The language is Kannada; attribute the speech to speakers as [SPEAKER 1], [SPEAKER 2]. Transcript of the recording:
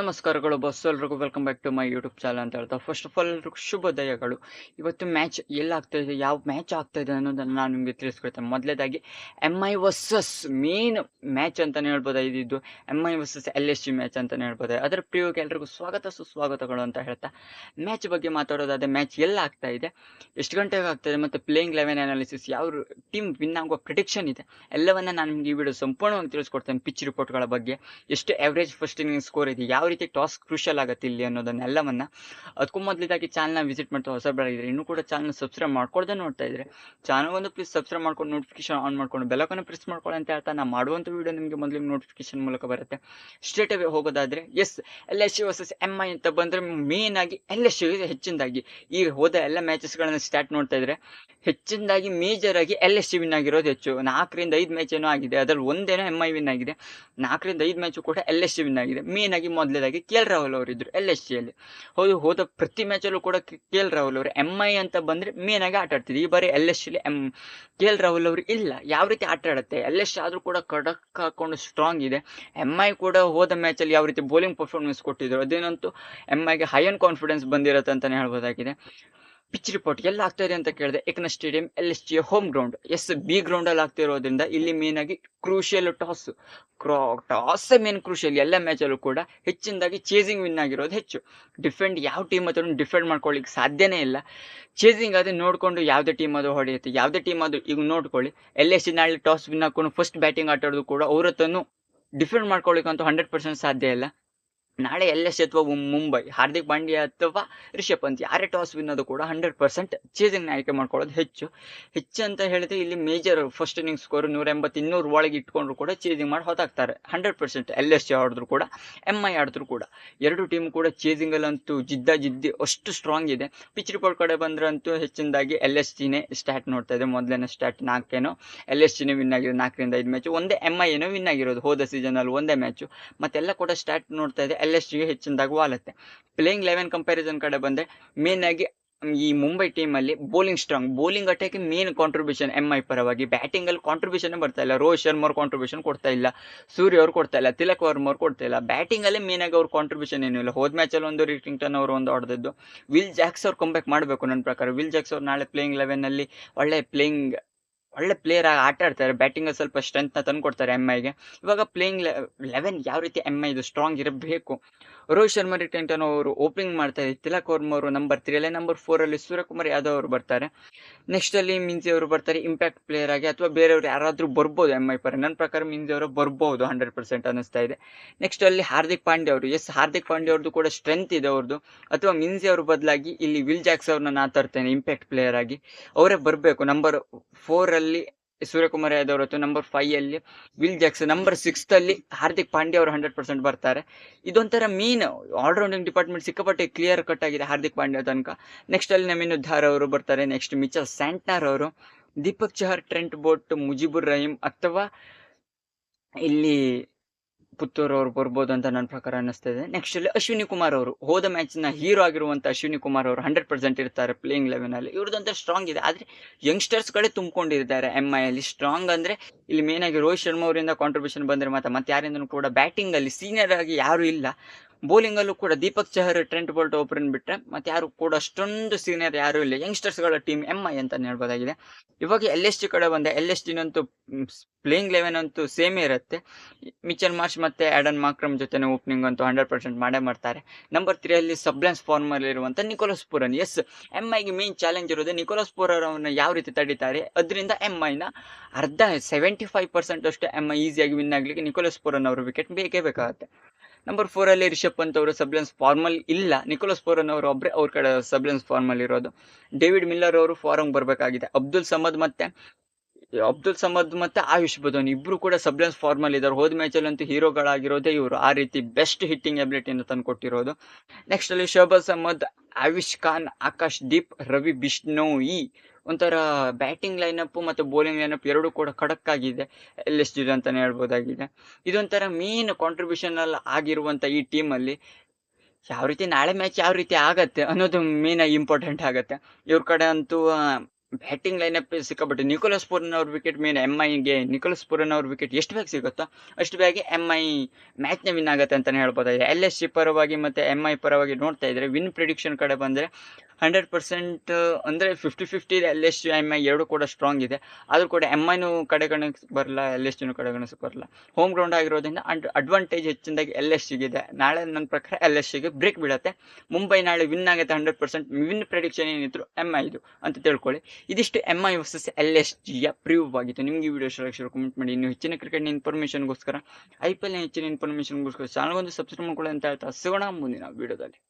[SPEAKER 1] ನಮಸ್ಕಾರಗಳು ಬಸ್ ಎಲ್ರಿಗೂ. Welcome back to my YouTube channel ಅಂತ ಹೇಳ್ತಾ. ಫಸ್ಟ್ ಆಫ್ ಆಲ್ ಎಲ್ರಿಗೂ ಶುಭೋದಯಗಳು ಇವತ್ತು ಮ್ಯಾಚ್ ಎಲ್ಲಿ ಆಗ್ತಾ ಇದೆ, ಯಾವ ಮ್ಯಾಚ್ ಆಗ್ತಾ ಇದೆ ಅನ್ನೋದನ್ನು ನಾನು ನಿಮಗೆ ತಿಳಿಸ್ಕೊಡ್ತೇನೆ. ಮೊದಲೇದಾಗಿ M I versus main match ಅಂತಲೇ ಹೇಳ್ಬೋದು? ಇದಿದ್ದು M I versus L S G match ಅಂತಲೇ ಹೇಳ್ಬೋದು? ಅದರ ಪ್ರಿಯೋಗ ಎಲ್ರಿಗೂ ಸ್ವಾಗತ, ಸುಸ್ವಾಗತಗಳು ಅಂತ ಹೇಳ್ತಾ. ಮ್ಯಾಚ್ ಬಗ್ಗೆ ಮಾತಾಡೋದಾದ್ರೆ ಮ್ಯಾಚ್ ಎಲ್ಲ ಆಗ್ತಾ ಇದೆ. ಎಷ್ಟು ಗಂಟೆಗೆ ಆಗ್ತಾಯಿದೆ ಮತ್ತು ಪ್ಲೇಯಿಂಗ್ ಲೆವೆನ್ ಅನಾಲಿಸಿಸ್ ಯಾವ ಟೀಮ್ ವಿನ್ ಆಗುವ ಪ್ರಿಡಿಕ್ಷನ್ ಇದೆ. ಎಲ್ಲವನ್ನ ನಾನು ನಿಮಗೆ ಈ ವಿಡಿಯೋ ಸಂಪೂರ್ಣವಾಗಿ ತಿಳಿಸ್ಕೊಡ್ತೇನೆ. ಪಿಚ್ ರಿಪೋರ್ಟ್ಗಳ ಬಗ್ಗೆ ಎಷ್ಟು ಎವರೇಜ್ ಫಸ್ಟ್ ಇನ್ನಿಂಗ್ ಸ್ಕೋರ್ ಇದೆ, ಯಾವ ರೀತಿ ಟಾಸ್ ಕ್ರೂಷಿಯಲ್ ಆಗುತ್ತೆ ಇಲ್ಲಿ ಅನ್ನೋದನ್ನೆಲ್ಲವನ್ನ ಅದಕ್ಕೂ ಮೊದಲಿದಾಗಿ ಚಾನಲ್ನ ವಿಸಿಟ್ ಮಾಡ್ತಾ ಹೊಸ ಬರಾಗಿದ್ರೆ ಇನ್ನೂ ಕೂಡ ಚಾನಲ್ ಸಬ್ಸ್ಕ್ರೈಬ್ ಮಾಡ್ಕೊಳ್ದೆ ನೋಡ್ತಾ ಇದ್ರೆ ಚಾನಲ್ ಒಂದು ಪ್ಲೀಸ್ ಸಬ್ಸ್ಕ್ರೈಬ್ ಮಾಡ್ಕೊಂಡು ನೋಟಿಫಿಕೇಶನ್ ಆನ್ ಮಾಡ್ಕೊಂಡು ಬೆಲಕನ್ನು ಪ್ರೆಸ್ ಮಾಡ್ಕೊಳ್ಳಿ ಅಂತ ಹೇಳ್ತಾ ನಾ ಮಾಡುವಂಥ ವಿಡಿಯೋ ನಿಮಗೆ ಮೊದಲಿಗೆ ನೋಟಿಫಿಕೇಶನ್ ಮೂಲಕ ಬರುತ್ತೆ. ಸ್ಟ್ರೇಟ್ ಅವೇ ಹೋಗೋದಾದ್ರೆ S L S versus M I ಅಂತ ಬಂದ್ರೆ ಮೇನ್ ಆಗಿ ಎಲ್ ಎಸ್ ಹೆಚ್ಚಿನದಾಗಿ, ಈಗ ಹೋದ ಎಲ್ಲ ಮ್ಯಾಚಸ್ಗಳನ್ನು ಸ್ಟಾರ್ಟ್ ನೋಡ್ತಾ ಇದ್ರೆ, ಹೆಚ್ಚಿನದಾಗಿ ಮೇಜರ್ ಆಗಿ ಎಲ್ ಎಸ್ ಸಿ ವಿನ್ ಆಗಿರೋದು ಹೆಚ್ಚು. ನಾಲ್ಕರಿಂದ ಐದು ಮ್ಯಾಚ್ ಏನೋ ಆಗಿದೆ, ಅದರಲ್ಲಿ ಒಂದೇನೋ ಎಂ ಐ ವಿನ್ ಆಗಿದೆ, ನಾಲ್ಕರಿಂದ ಐದು ಮ್ಯಾಚು ಕೂಡ ಎಲ್ ಎಸ್ ಸಿ ವಿನ್ ಆಗಿದೆ. ಮೇನ್ ಆಗಿ ಮೊದಲೇದಾಗಿ ಕೆ ಎಲ್ ರಾಹುಲ್ ಅವರು ಇದ್ರು ಎಲ್ ಎಸ್ ಸಿಯಲ್ಲಿ ಹೌದು, ಹೋದ ಪ್ರತಿ ಮ್ಯಾಚಲ್ಲೂ ಕೂಡ ಕೆ ಎಲ್ ರಾಹುಲ್ ಅವರು ಎಂ ಐ ಅಂತ ಬಂದ್ರೆ ಮೇನ್ ಆಗಿ ಆಟ ಈ ಬಾರಿ ಎಲ್ ಎಸ್ ಸಿಲಿ ಎಂ ಕೆ ಎಲ್ ರಾಹುಲ್ ಅವರು ಇಲ್ಲ. ಯಾವ ರೀತಿ ಆಟ ಆಡುತ್ತೆ? ಎಲ್ ಎಸ್ ಆದರೂ ಕೂಡ ಕಡಕ್ ಹಾಕೊಂಡು ಸ್ಟ್ರಾಂಗ್ ಇದೆ. ಎಂ ಐ ಕೂಡ ಹೋದ ಮ್ಯಾಚಲ್ಲಿ ಯಾವ ರೀತಿ ಬೌಲಿಂಗ್ ಪರ್ಫಾರ್ಮೆನ್ಸ್ ಕೊಟ್ಟಿದ್ರು, ಅದೇನಂತೂ ಎಂ ಐಗೆ ಹೈ ಅಂಡ್ ಕಾನ್ಫಿಡೆನ್ಸ್ ಬಂದಿರತ್ತೆ ಅಂತಾನೆ ಹೇಳ್ಬೋದಾಗಿದೆ. ಪಿಚ್ ರಿಪೋರ್ಟ್ ಎಲ್ಲ ಆಗ್ತಾ ಇದೆ ಅಂತ ಕೇಳಿದೆ Ekana stadium L S G home ground S B ground ಅಲ್ಲಿ ಆಗ್ತಿರೋದ್ರಿಂದ ಇಲ್ಲಿ ಮೇನ್ ಆಗಿ crucial toss toss main crucial ಎಲ್ಲ ಮ್ಯಾಚಲ್ಲೂ ಕೂಡ ಹೆಚ್ಚಿನದಾಗಿ ಚೇಸಿಂಗ್ ವಿನ್ ಆಗಿರೋದು ಹೆಚ್ಚು. ಡಿಫೆಂಡ್ ಯಾವ ಟೀಮ್ ಹತ್ರ ಡಿಫೆಂಡ್ ಮಾಡ್ಕೊಳ್ಳಿಕ್ಕೆ ಸಾಧ್ಯನೇ ಇಲ್ಲ. ಚೇಸಿಂಗ್ ಅದೇ ನೋಡಿಕೊಂಡು ಯಾವುದೇ ಟೀಮ್ ಅದು ಹೊಡೆಯುತ್ತೆ. ಯಾವುದೇ ಟೀಮ್ ಅದು ಈಗ ನೋಡ್ಕೊಳ್ಳಿ ಎಲ್ ಎಸ್ ಟಿ ನಾಳೆ ಟಾಸ್ ವಿನ್ ಹಾಕೊಂಡು ಫಸ್ಟ್ ಬ್ಯಾಟಿಂಗ್ ಆಟಾಡೋದು ಕೂಡ ಅವ್ರ ಡಿಫೆಂಡ್ ಮಾಡ್ಕೊಳ್ಳಿಕ್ಕಂತೂ ಹಂಡ್ರೆಡ್ ಪರ್ಸೆಂಟ್ ಸಾಧ್ಯ ಇಲ್ಲ. ನಾಳೆ ಅಥವಾ ಮುಂಬೈ, ಹಾರ್ದಿಕ್ ಪಾಂಡ್ಯ ಅಥವಾ ರಿಷಬ್ ಪಂತ್, ಯಾರೇ ಟಾಸ್ ವಿನ್ನೋದು ಕೂಡ ಹಂಡ್ರೆಡ್ ಪರ್ಸೆಂಟ್ ಚೇಸಿಂಗ್ ಆಯ್ಕೆ ಮಾಡ್ಕೊಳ್ಳೋದು ಹೆಚ್ಚು. ಹೆಚ್ಚು ಅಂತ ಹೇಳಿದ್ರೆ ಇಲ್ಲಿ ಮೇಜರ್ ಫಸ್ಟ್ ಇನ್ನಿಂಗ್ ಸ್ಕೋರ್ ನೂರ ಎಂಬತ್ತು ಇನ್ನೂರು ಒಳಗೆ ಇಟ್ಕೊಂಡ್ರು ಕೂಡ ಚೇಸಿಂಗ್ ಮಾಡಿ ಹೊತ್ತಾಗ್ತಾರೆ ಹಂಡ್ರೆಡ್ ಪರ್ಸೆಂಟ್ ಎಲ್ ಎಸ್ ಆಡಿದ್ರು ಕೂಡ ಎಂ ಐ ಆಡಿದ್ರು ಕೂಡ. ಎರಡು ಟೀಮ್ ಕೂಡ ಚೇಸಿಂಗ್ ಅಲ್ಲಂತೂ ಜಿದ್ದ ಜಿದ್ದಿ ಅಷ್ಟು ಸ್ಟ್ರಾಂಗ್ ಇದೆ. ಪಿಚ್ ರಿಪೋರ್ಟ್ ಕಡೆ ಬಂದ್ರಂತೂ ಹೆಚ್ಚಿನದಾಗಿ ಎಲ್ ಎಸ್ ಜಿನೇ ಸ್ಟಾರ್ಟ್ ನೋಡ್ತಾ ಇದೆ. ಮೊದಲನೇ ಸ್ಟಾರ್ಟ್ ನಾಲ್ಕೇನೋ, ಎಲ್ ಎಸ್ ಜಿನೇ ವಿನ್ ಆಗಿರೋದು ನಾಲ್ಕರಿಂದ ಐದು ಮ್ಯಾಚ್ ಒಂದೇ ಎಂ ಐ ಏನೋ ವಿನ್ ಆಗಿರೋದು ಹೋದ ಸೀಸನ್ ಅಲ್ಲಿ ಒಂದೇ ಮ್ಯಾಚು ಮತ್ತೆಲ್ಲ ಕೂಡ ಸ್ಟಾರ್ಟ್ ನೋಡ್ತಾ ಇದೆ. ಎಲ್ ಜಿಗೆ ಹೆಚ್ಚಿನದಾಗಿ ವಾಲತ್ತೆ ಪ್ಲೇಯಿಂಗ್ ಲೆವೆನ್ ಕಂಪ್ಯಾರಿಸನ್ ಕಡೆ ಬಂದ್ರೆ ಮೇನ್ ಆಗಿ ಈ ಮುಂಬೈ ಟೀಮ್ ಅಲ್ಲಿ bowling strong bowling attack main contribution M I ಪರವಾಗಿ. ಬ್ಯಾಟಿಂಗ್ ಅಲ್ಲಿ ಕಾಂಟ್ರಿಬ್ಯೂಷನ್ ಬರ್ತಾ ಇಲ್ಲ. ರೋಹಿತ್ ಶರ್ಮಾ ಅವ್ರ ಕಾಂಟ್ರಿಬ್ಯೂಷನ್ ಕೊಡ್ತಾ ಇಲ್ಲ. ಸೂರ್ಯ ಅವ್ರು ಕೊಡ್ತಾ ಇಲ್ಲ. ತಿಲಕ್ ವರ್ಮ ಅವ್ರು ಕೊಡ್ತಾ ಇಲ್ಲ. ಮೇನ್ ಆಗಿ ಅವ್ರ ಕಾಂಟ್ರಿಬ್ಯೂಷನ್ ಏನೂ ಇಲ್ಲ. ಹೋದ ಮ್ಯಾಚ್ ಅಲ್ಲಿ ಒಂದು ರಿಟಿಂಗ್ಟನ್ ಅವರು ಒಂದು ಹೊಡೆದಿದ್ದು ವಿಲ್ ಜಾಕ್ಸ್ ಅವ್ರು ಕಂಬ್ಯಾಕ್ ಮಾಡಬೇಕು ನನ್ನ ಪ್ರಕಾರ. ವಿಲ್ ಜಾಕ್ಸ್ ಅವ್ರು ನಾಳೆ ಪ್ಲೇಯಿಂಗ್ ಲೆವೆನಲ್ಲಿ ಒಳ್ಳೆ ಪ್ಲೇಯಿಂಗ್ ಒಳ್ಳೆ ಪ್ಲೇಯರ್ ಆಗಿ ಆಟ ಆಡ್ತಾರೆ ಬ್ಯಾಟಿಂಗ್ ಸ್ವಲ್ಪ ಸ್ಟ್ರೆಂತ್ನ ತಂದು ಕೊಡ್ತಾರೆ ಗೆ. ಐಗೆ ಇವಾಗ ಪ್ಲೇಯಿಂಗ್ ಲೆವೆನ್ ಯಾವ ರೀತಿ ಎಂ ಐ ಇದು ಸ್ಟ್ರಾಂಗ್ ಇರಬೇಕು? ರೋಹಿತ್ ಶರ್ಮಾ ರಿಟೆಂಟನ್ ಅವರು ಓಪನಿಂಗ್ ಮಾಡ್ತಾರೆ ತಿಲಕ್ ವರ್ಮ ಅವರು ನಂಬರ್ ತ್ರೀ ಅಲ್ಲೇ ನಂಬರ್ ಫೋರ್ ಅಲ್ಲಿ ಸೂರ್ಯಕುಮಾರ್ ಯಾದವ್ ಅವರು ಬರ್ತಾರೆ. ನೆಕ್ಸ್ಟ್ ಅಲ್ಲಿ ಮಿಂಜಿ ಅವರು ಬರ್ತಾರೆ ಇಂಪ್ಯಾಕ್ಟ್ ಪ್ಲೇಯರ್ ಆಗಿ, ಅಥವಾ ಬೇರೆಯವರು ಯಾರಾದರೂ ಬರ್ಬೋದು ಎಂ ಐ ಪರ. ನನ್ನ ಪ್ರಕಾರ ಮಿಂಜಿ ಅವರು ಬರ್ಬೋದು ಹಂಡ್ರೆಡ್ ಪರ್ಸೆಂಟ್ ಅನ್ನಿಸ್ತಾ ಇದೆ. ನೆಕ್ಸ್ಟ್ ಅಲ್ಲಿ ಹಾರ್ದಿಕ್ ಪಾಂಡ್ಯ ಅವರು. ಎಸ್ ಹಾರ್ದಿಕ್ ಪಾಂಡ್ಯ ಅವ್ರದ್ದು ಕೂಡ ಸ್ಟ್ರೆಂತ್ ಇದೆ ಅವ್ರದ್ದು ಅಥವಾ ಮಿನ್ಸಿ ಅವ್ರ ಬದಲಾಗಿ ಇಲ್ಲಿ ವಿಲ್ ಜಾಕ್ಸ್ ಅವ್ರನ್ನ ನಾ ತರ್ತೇನೆ ಇಂಪ್ಯಾಕ್ಟ್ ಪ್ಲೇಯರ್ ಆಗಿ. ಅವರೇ ಬರಬೇಕು. ನಂಬರ್ ಫೋರಲ್ಲಿ ಸೂರ್ಯಕುಮಾರ್ ಯಾದವ್ ಅವರತ್ತು ನಂಬರ್ ಫೈವ್ ಅಲ್ಲಿ ವಿಲ್ ಜಾಕ್ಸ್ ನಂಬರ್ ಸಿಕ್ಸ್ ಅಲ್ಲಿ ಹಾರ್ದಿಕ್ ಪಾಂಡ್ಯ ಅವರು ಹಂಡ್ರೆಡ್ ಪರ್ಸೆಂಟ್ ಬರ್ತಾರೆ. ಇದೊಂಥರ ಮೀನ್ ಆಲ್ರೌಂಡಿಂಗ್ ಡಿಪಾರ್ಟ್ಮೆಂಟ್ ಸಿಕ್ಕಾಪಟ್ಟೆ ಕ್ಲಿಯರ್ ಕಟ್ ಆಗಿದೆ ಹಾರ್ದಿಕ್ ಪಾಂಡ್ಯ ತನಕ. ನೆಕ್ಸ್ಟ್ ಅಲ್ಲಿ ನಮೀನ್ ಧಾರ್ ಅವರು ಬರ್ತಾರೆ ನೆಕ್ಸ್ಟ್ ಮಿಚಲ್ ಸ್ಯಾಂಟ್ನಾರ್ ಅವರು. ದೀಪಕ್ ಚಹರ್, ಟ್ರೆಂಟ್ ಬೋಟ್, ಮುಜಿಬುರ್ ರಹೀಂ, ಅಥವಾ ಇಲ್ಲಿ ಪುತ್ತೂರು ಅವ್ರು ಬರ್ಬೋದು ಅಂತ ನನ್ನ ಪ್ರಕಾರ ಅನ್ನಿಸ್ತಾ ಇದೆ. ನೆಕ್ಸ್ಟ್ ಅಲ್ಲಿ ಅಶ್ವಿನಿ ಕುಮಾರ್ ಅವರು. ಹೋದ ಮ್ಯಾಚ್ನ ಹೀರೋ ಆಗಿರುವಂಥ ಅಶ್ವಿನಿ ಕುಮಾರ್ ಅವರು ಹಂಡ್ರೆಡ್ ಪರ್ಸೆಂಟ್ ಇರ್ತಾರೆ ಪ್ಲೇಯಿಂಗ್ ಲೆವೆನ್ ಅಲ್ಲಿ. ಇವ್ರದ್ದಂತ ಸ್ಟ್ರಾಂಗ್ ಇದೆ. ಆದರೆ ಯಂಗ್ಸ್ಟರ್ಸ್ಗಳೇ ತುಂಬಿಕೊಂಡಿದ್ದಾರೆ ಎಂ ಐ ಅಲ್ಲಿ. ಸ್ಟ್ರಾಂಗ್ ಅಂದ್ರೆ ಇಲ್ಲಿ ಮೇನ್ ಆಗಿ ರೋಹಿತ್ ಶರ್ಮಾ ಅವರಿಂದ ಕಾಂಟ್ರಿಬ್ಯೂಷನ್ ಬಂದ್ರೆ ಮತ್ತೆ ಮತ್ತೆ ಯಾರಿಂದನೂ ಕೂಡ ಬ್ಯಾಟಿಂಗ್ ಅಲ್ಲಿ ಸೀನಿಯರ್ ಆಗಿ ಯಾರು ಇಲ್ಲ. ಬೌಲಿಂಗ್ ಅಲ್ಲೂ ಕೂಡ ದೀಪಕ್ ಚಹರ್ ಟ್ರೆಂಟ್ ಬೋಲ್ಟ್ ಒಬ್ಬರನ್ನ ಬಿಟ್ಟರೆ ಮತ್ತೆ ಯಾರು ಕೂಡ ಅಷ್ಟೊಂದು ಸೀನಿಯರ್ ಯಾರು ಇಲ್ಲ. ಯಂಗ್ಸ್ಟರ್ಸ್ಗಳ ಟೀಮ್ ಎಂ ಐ ಅಂತ ಹೇಳ್ಬೋದಾಗಿದೆ. ಇವಾಗ ಎಲ್ ಎಸ್ ಟಿ ಕಡೆ ಬಂದ ಎಲ್ ಎಸ್ ಟಿನಂತೂ ಪ್ಲೇಯಿಂಗ್ ಲೆವೆನ್ ಅಂತೂ ಸೇಮ್ ಇರುತ್ತೆ. ಮಿಚಲ್ ಮಾರ್ಚ್ ಮತ್ತೆ ಆಡನ್ ಮಾಕ್ರಮ್ ಜೊತೆ ಓಪನಿಂಗ್ ಅಂತೂ ಹಂಡ್ರೆಡ್ ಪರ್ಸೆಂಟ್ ಮಾಡೇ ಮಾಡ್ತಾರೆ. ನಂಬರ್ ತ್ರೀ ಅಲ್ಲಿ ಸಬ್ಲೆನ್ಸ್ ಫಾರ್ಮರ್ ಇರುವಂತ ನಿಕೋಲಸ್ ಪೂರನ್ ಎಸ್ ಎಂ ಐಗೆ ಮೇನ್ ಚಾಲೆಂಜ್ ಇರೋದು ನಿಕೋಲಸ್ ಪೂರನ್ ಅವನ್ನ ಯಾವ ರೀತಿ ತಡೀತಾರೆ? ಅದರಿಂದ ಎಂ ಐನ ಅರ್ಧ ಸೆವೆಂಟಿ ಫೈವ್ ಪರ್ಸೆಂಟ್ ಅಷ್ಟು ಎಂ ಐ ಈಸಿಯಾಗಿ ವಿನ್ ಆಗ್ಲಿಕ್ಕೆ ನಿಕೋಲಸ್ ಪೂರನ್ ಅವರು ವಿಕೆಟ್ ಬೇಕೇ ಬೇಕಾಗುತ್ತೆ. ನಂಬರ್ ಫೋರ್ ಅಲ್ಲಿ ರಿಷಬ್ ಪಂತ್ ಅವರು ಸಬ್ಲೆನ್ಸ್ ಫಾರ್ಮಲ್ ಇಲ್ಲ. ನಿಕೋಲಸ್ ಪೋರನ್ ಅವರು ಒಬ್ಬರೇ ಅವ್ರ ಕಡೆ ಸಬ್ಲೆನ್ಸ್ ಫಾರ್ಮಲ್ ಇರೋದು. ಡೇವಿಡ್ ಮಿಲ್ಲರ್ ಅವರು ಫಾರಂ ಬರಬೇಕಾಗಿದೆ. ಅಬ್ದುಲ್ ಸಮದ್ ಮತ್ತೆ, ಅಬ್ದುಲ್ ಸಮದ್ ಮತ್ತೆ ಆಯುಷ್ ಬದೋನ್ ಇಬ್ರು ಕೂಡ ಸಬ್ಲೆನ್ಸ್ ಫಾರ್ಮಲ್ ಇದ್ದಾರೆ ಹೋದ ಮ್ಯಾಚಲ್ಲಿ ಅಂತೂ ಹೀರೋಗಳಾಗಿರೋದೇ ಇವರು. ಆ ರೀತಿ ಬೆಸ್ಟ್ ಹಿಟ್ಟಿಂಗ್ ಅಬಿಲಿಟಿಯನ್ನು ತಂದು ಕೊಟ್ಟಿರೋದು. ನೆಕ್ಸ್ಟ್ ಅಲ್ಲಿ ಶೋಭಾ ಸಮದ್ ಆವಿಷ್ ಖಾನ್, ಆಕಾಶ್ ದೀಪ್, ರವಿ ಬಿಷ್ಣೋಯಿ. ಒಂಥರ ಬ್ಯಾಟಿಂಗ್ ಲೈನಪ್ ಮತ್ತು ಬೌಲಿಂಗ್ ಲೈನಪ್ ಎರಡೂ ಕೂಡ ಖಡಕ್ ಆಗಿದೆ ಎಲ್ ಎಸ್ ಜಿ ಅಂತಲೇ ಹೇಳ್ಬೋದಾಗಿದೆ. ಇದೊಂಥರ ಮೇನ್ ಕಾಂಟ್ರಿಬ್ಯೂಷನ್ ಅಲ್ಲಿ ಆಗಿರುವಂತ ಈ ಟೀಮಲ್ಲಿ ಯಾವ ರೀತಿ ನಾಳೆ ಮ್ಯಾಚ್ ಯಾವ ರೀತಿ ಆಗತ್ತೆ ಅನ್ನೋದು ಮೇನ್ ಇಂಪಾರ್ಟೆಂಟ್ ಆಗುತ್ತೆ. ಇವ್ರ ಕಡೆ ಅಂತೂ ಬ್ಯಾಟಿಂಗ್ ಲೈನಪ್ ಸಿಕ್ಕಾಪಟ್ಟೆ ನಿಕೋಲಸ್ ಪುರನ್ ಅವ್ರ ವಿಕೆಟ್ ಮೇನ್ ಎಂ ಐಗೆ ನಿಕೋಲಸ್ ಪುರನ್ ಅವ್ರ ವಿಕೆಟ್ ಎಷ್ಟು ಬೇಗ ಸಿಗುತ್ತೋ ಅಷ್ಟು ಬೇಗ ಎಂ ಐ ಮ್ಯಾಚ್ನ ವಿನ್ ಆಗುತ್ತೆ ಅಂತಲೇ ಹೇಳ್ಬೋದಾಗಿದೆ. ಎಲ್ ಎಸ್ ಸಿ ಪರವಾಗಿ ಮತ್ತು ಎಂ ಐ ಪರವಾಗಿ ನೋಡ್ತಾ ಇದ್ರೆ ವಿನ್ ಪ್ರಿಡಿಕ್ಷನ್ ಕಡೆ ಬಂದರೆ ಹಂಡ್ರೆಡ್ ಪರ್ಸೆಂಟ್, ಅಂದರೆ fifty fifty L S M I ಎರಡು ಕೂಡ ಸ್ಟ್ರಾಂಗ್ ಇದೆ. ಆದರೂ ಕೂಡ ಎಂ ಐನು ಕಡೆಗಣಿಸ್ ಬರಲ್ಲ ಎಲ್ ಎಸ್ ಟಿನೂ ಕಡೆಗಣಿಸ್ ಬರಲ್ಲ. ಹೋಮ್ ಗ್ರೌಂಡ್ ಆಗಿರೋದ್ರಿಂದ ಅಂಡ್ ಅಡ್ವಾಂಟೇಜ್ ಹೆಚ್ಚಿನದಾಗಿ ಎಲ್ ಎಸ್ ಸಿಗಿದೆ ನಾಳೆ ನನ್ನ ಪ್ರಕಾರ ಎಲ್ ಎಸ್ ಸಿಗೆ ಬ್ರೇಕ್ ಬಿಡುತ್ತೆ ಮುಂಬೈ ನಾಳೆ ವಿನ್ ಆಗುತ್ತೆ ಹಂಡ್ರೆಡ್ ಪರ್ಸೆಂಟ್. ವಿನ್ ಪ್ರೆಡಿಕ್ಷನ್ ಏನಿದ್ರು ಎಂ ಐದು ಅಂತ ತಿಳ್ಕೊಳ್ಳಿ. ಇದಿಷ್ಟು M I versus L S ಜಿಯ prove ಆಗಿತ್ತು. ನಿಮಗೆ ಈ ವಿಡಿಯೋ ಶುರು ಕಮೆಂಟ್ ಮಾಡಿ. ಇನ್ನು ಹೆಚ್ಚಿನ ಕ್ರಿಕೆಟ್ನ ಇನ್ಫಾರ್ಮೇಷನ್ಗೋಸ್ಕರ ಐ ಪಿ ಎಲ್ನ ಹೆಚ್ಚಿನ ಇನ್ಫಾರ್ಮೇಷನ್ಗೋಸ್ಕರ ಚಾನಲ್ಗೊಂದು ಸಬ್ಸ್ಕ್ರೈಬ್ ಮಾಡ್ಕೊಳ್ಳಿ ಅಂತ ಹೇಳ್ತಾ ಸಿಗೋಣ ಮುಂದಿನ ವಿಡಿಯೋದಲ್ಲಿ